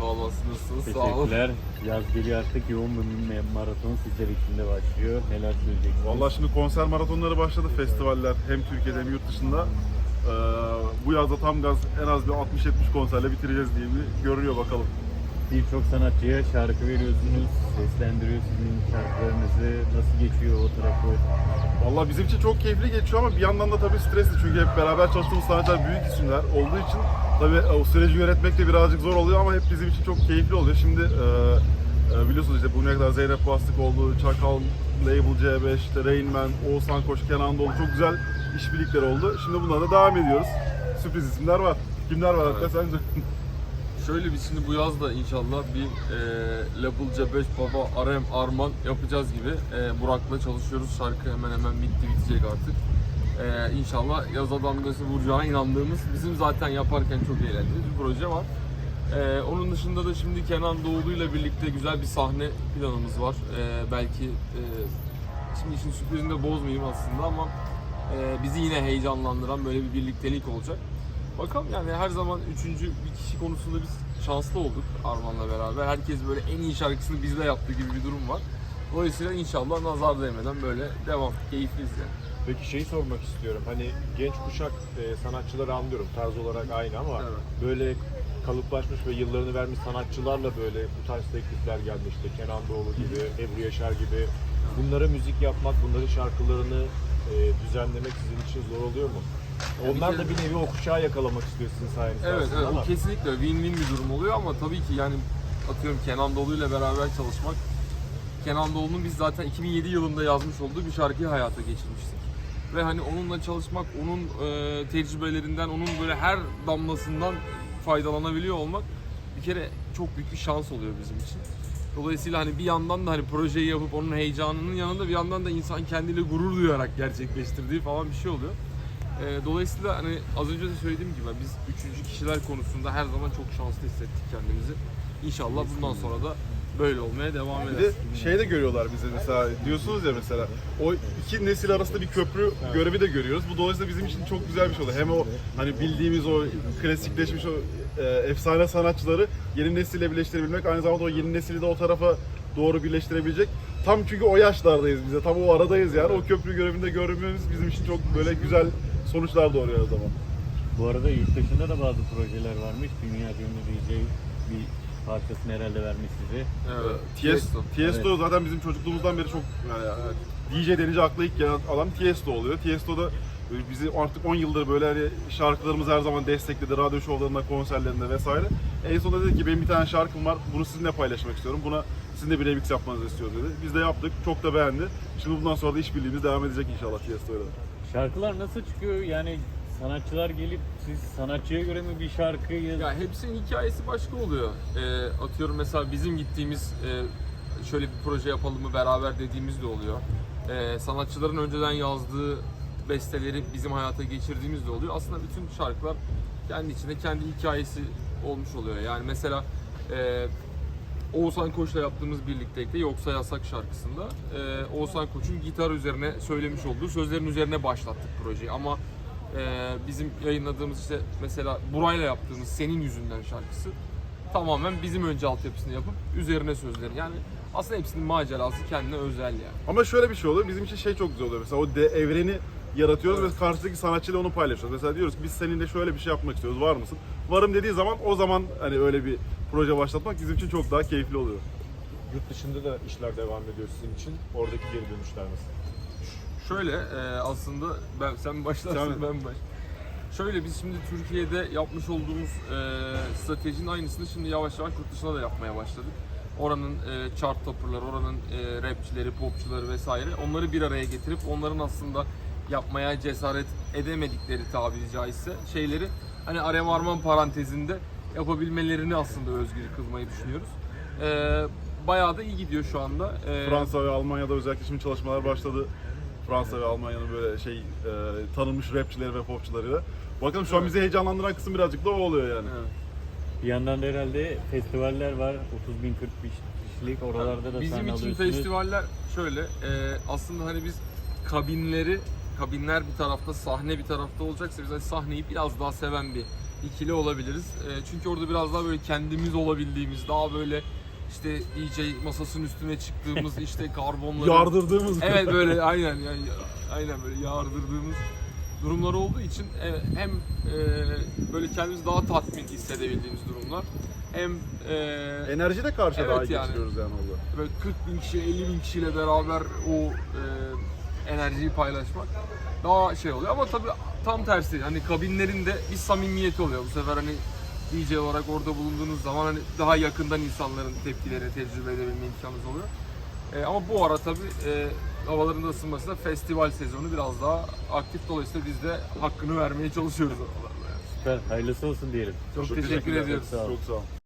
Sağ olasınız. Sağ olun. Teşekkürler. Yaz geliyor artık yoğun bir maraton sizler için de başlıyor. Neler söyleyeceksiniz? Vallahi şimdi konser maratonları başladı, festivaller hem Türkiye'de hem yurt dışında. Ee, bu yazda tam gaz en az bir 60-70 konserle bitireceğiz diye bir görünüyor bakalım. Birçok sanatçıya şarkı veriyorsunuz, seslendiriyor sizin şarkılarınızı. Nasıl geçiyor o tarafı? Vallahi bizim için çok keyifli geçiyor ama bir yandan da tabii stresli çünkü hep beraber çalıştığımız sanatçılar büyük isimler olduğu için tabii o süreci yönetmek de birazcık zor oluyor ama hep bizim için çok keyifli oluyor. Şimdi e, e, biliyorsunuz işte bugüne kadar Zeynep Bastık oldu, Çakal, Label C5, işte Rain Man, Oğuzhan Koç, Kenan Doğulu çok güzel işbirlikleri oldu. Şimdi bunlara da devam ediyoruz. Sürpriz isimler var. Kimler var hatta sence? Şöyle biz şimdi bu yaz da inşallah bir e, Level C5 Baba Arem Arman yapacağız gibi. E, Burak'la çalışıyoruz. Şarkı hemen hemen bitti bitecek artık. E, inşallah yaza damgası vuracağına inandığımız, bizim zaten yaparken çok eğlendiğimiz bir proje var. E, onun dışında da şimdi Kenan Doğulu ile birlikte güzel bir sahne planımız var. E, belki e, şimdi işin sürprizini de bozmayayım aslında ama e, bizi yine heyecanlandıran böyle bir birliktelik olacak. Bakalım yani her zaman üçüncü bir kişi konusunda biz şanslı olduk Arman'la beraber. Herkes böyle en iyi şarkısını bizle yaptığı gibi bir durum var. Dolayısıyla inşallah nazar değmeden böyle devam. Keyifliyiz yani. Peki şeyi sormak istiyorum. Hani genç kuşak e, sanatçıları anlıyorum. Tarz olarak aynı ama Evet. böyle kalıplaşmış ve yıllarını vermiş sanatçılarla böyle bu tarz teklifler geldi işte Kenan Doğulu gibi, Ebru Yaşar gibi. Bunlara müzik yapmak, bunların şarkılarını e, düzenlemek sizin için zor oluyor mu? Onlar da bir nevi o kuşağı yakalamak istiyor sizin sayenizde Evet, aslında evet ama o kesinlikle win-win bir durum oluyor ama tabii ki yani atıyorum Kenan Doğulu ile beraber çalışmak Kenan Doğulu'nun biz zaten 2007 yılında yazmış olduğu bir şarkıyı hayata geçirmiştik. Ve hani onunla çalışmak, onun e, tecrübelerinden, onun böyle her damlasından faydalanabiliyor olmak bir kere çok büyük bir şans oluyor bizim için. Dolayısıyla hani bir yandan da hani projeyi yapıp onun heyecanının yanında bir yandan da insan kendiyle gurur duyarak gerçekleştirdiği falan bir şey oluyor. E, dolayısıyla hani az önce de söylediğim gibi biz üçüncü kişiler konusunda her zaman çok şanslı hissettik kendimizi. İnşallah bundan sonra da böyle olmaya devam Bir de ederiz. şey de görüyorlar bize mesela diyorsunuz ya mesela o iki nesil arasında bir köprü görevi de görüyoruz. Bu dolayısıyla bizim için çok güzel bir şey oldu. Hem o hani bildiğimiz o klasikleşmiş o e, efsane sanatçıları yeni nesille birleştirebilmek aynı zamanda o yeni nesili de o tarafa doğru birleştirebilecek. Tam çünkü o yaşlardayız bize. Tam o aradayız yani. O köprü görevinde görmemiz bizim için çok böyle güzel sonuçlar doğuruyor o zaman. Bu arada yurt dışında da bazı projeler varmış. Dünya ünlü DJ bir parçasını herhalde vermiş size. Evet. Tiesto. Tiesto zaten bizim çocukluğumuzdan beri çok yani, DJ denince akla ilk gelen adam Tiesto oluyor. Tiesto da böyle bizi artık 10 yıldır böyle hani şarkılarımız her zaman destekledi. Radyo şovlarında, konserlerinde vesaire. En sonunda dedi ki benim bir tane şarkım var. Bunu sizinle paylaşmak istiyorum. Buna sizin de bir remix yapmanızı istiyoruz dedi. Biz de yaptık. Çok da beğendi. Şimdi bundan sonra da işbirliğimiz devam edecek inşallah Tiesto'yla. Şarkılar nasıl çıkıyor? Yani sanatçılar gelip siz sanatçıya göre mi bir şarkı yaz- Ya hepsinin hikayesi başka oluyor. Ee, atıyorum mesela bizim gittiğimiz e, şöyle bir proje yapalım mı beraber dediğimiz de oluyor. Ee, sanatçıların önceden yazdığı besteleri bizim hayata geçirdiğimiz de oluyor. Aslında bütün şarkılar kendi içinde kendi hikayesi olmuş oluyor. Yani mesela e, Oğuzhan Koç'la yaptığımız birliktelikte Yoksa Yasak şarkısında e, Oğuzhan Koç'un gitar üzerine söylemiş olduğu sözlerin üzerine başlattık projeyi. Ama e, bizim yayınladığımız işte mesela Buray'la yaptığımız Senin Yüzünden şarkısı tamamen bizim önce altyapısını yapıp üzerine sözleri. Yani aslında hepsinin macerası kendine özel yani. Ama şöyle bir şey oluyor. Bizim için şey çok güzel oluyor. Mesela o de, evreni yaratıyoruz ve karşıdaki sanatçıyla onu paylaşıyoruz. Mesela diyoruz ki biz seninle şöyle bir şey yapmak istiyoruz. Var mısın? Varım dediği zaman o zaman hani öyle bir proje başlatmak bizim için çok daha keyifli oluyor. yurt dışında da işler devam ediyor sizin için. Oradaki geri dönüşler nasıl? Şöyle e, aslında ben sen başlarsın Sen- ben baş. Şöyle biz şimdi Türkiye'de yapmış olduğumuz e, stratejinin aynısını şimdi yavaş yavaş yurt dışına da yapmaya başladık. Oranın e, chart topperları, oranın e, rapçileri, popçuları vesaire onları bir araya getirip onların aslında yapmaya cesaret edemedikleri tabiri caizse şeyleri hani Arem Arman parantezinde yapabilmelerini aslında özgür kılmayı düşünüyoruz. E, bayağı da iyi gidiyor şu anda. E, Fransa ve Almanya'da özellikle şimdi çalışmalar başladı. Fransa ve Almanya'nın böyle şey e, tanınmış rapçileri ve popçularıyla. Bakalım şu an bizi heyecanlandıran kısım birazcık da o oluyor yani. evet. Bir yandan da herhalde festivaller var. 30 bin 40 bin kişilik oralarda da Bizim sahne için alıyorsunuz. festivaller şöyle, e, aslında hani biz kabinleri, kabinler bir tarafta, sahne bir tarafta olacaksa biz hani sahneyi biraz daha seven bir ikili olabiliriz. E, çünkü orada biraz daha böyle kendimiz olabildiğimiz, daha böyle işte DJ masasının üstüne çıktığımız işte karbonları Yardırdığımız Evet böyle aynen yani aynen böyle yardırdığımız durumlar olduğu için e, hem e, böyle kendimizi daha tatmin hissedebildiğimiz durumlar hem e, enerji de karşı Evet daha yani. geçiriyoruz yani orada. böyle 40 bin kişi 50 bin kişiyle beraber o enerjiyi paylaşmak daha şey oluyor ama tabii tam tersi hani kabinlerinde bir samimiyet oluyor bu sefer hani DJ olarak orada bulunduğunuz zaman hani daha yakından insanların tepkileri tecrübe edebilme imkanınız oluyor. E, ama bu ara tabii e, havaların da ısınmasıyla festival sezonu biraz daha aktif dolayısıyla biz de hakkını vermeye çalışıyoruz oralarda. Süper. Hayırlısı olsun diyelim. Çok, Çok teşekkür teşekkürler. ediyoruz. Sağ ol. Çok sağ ol.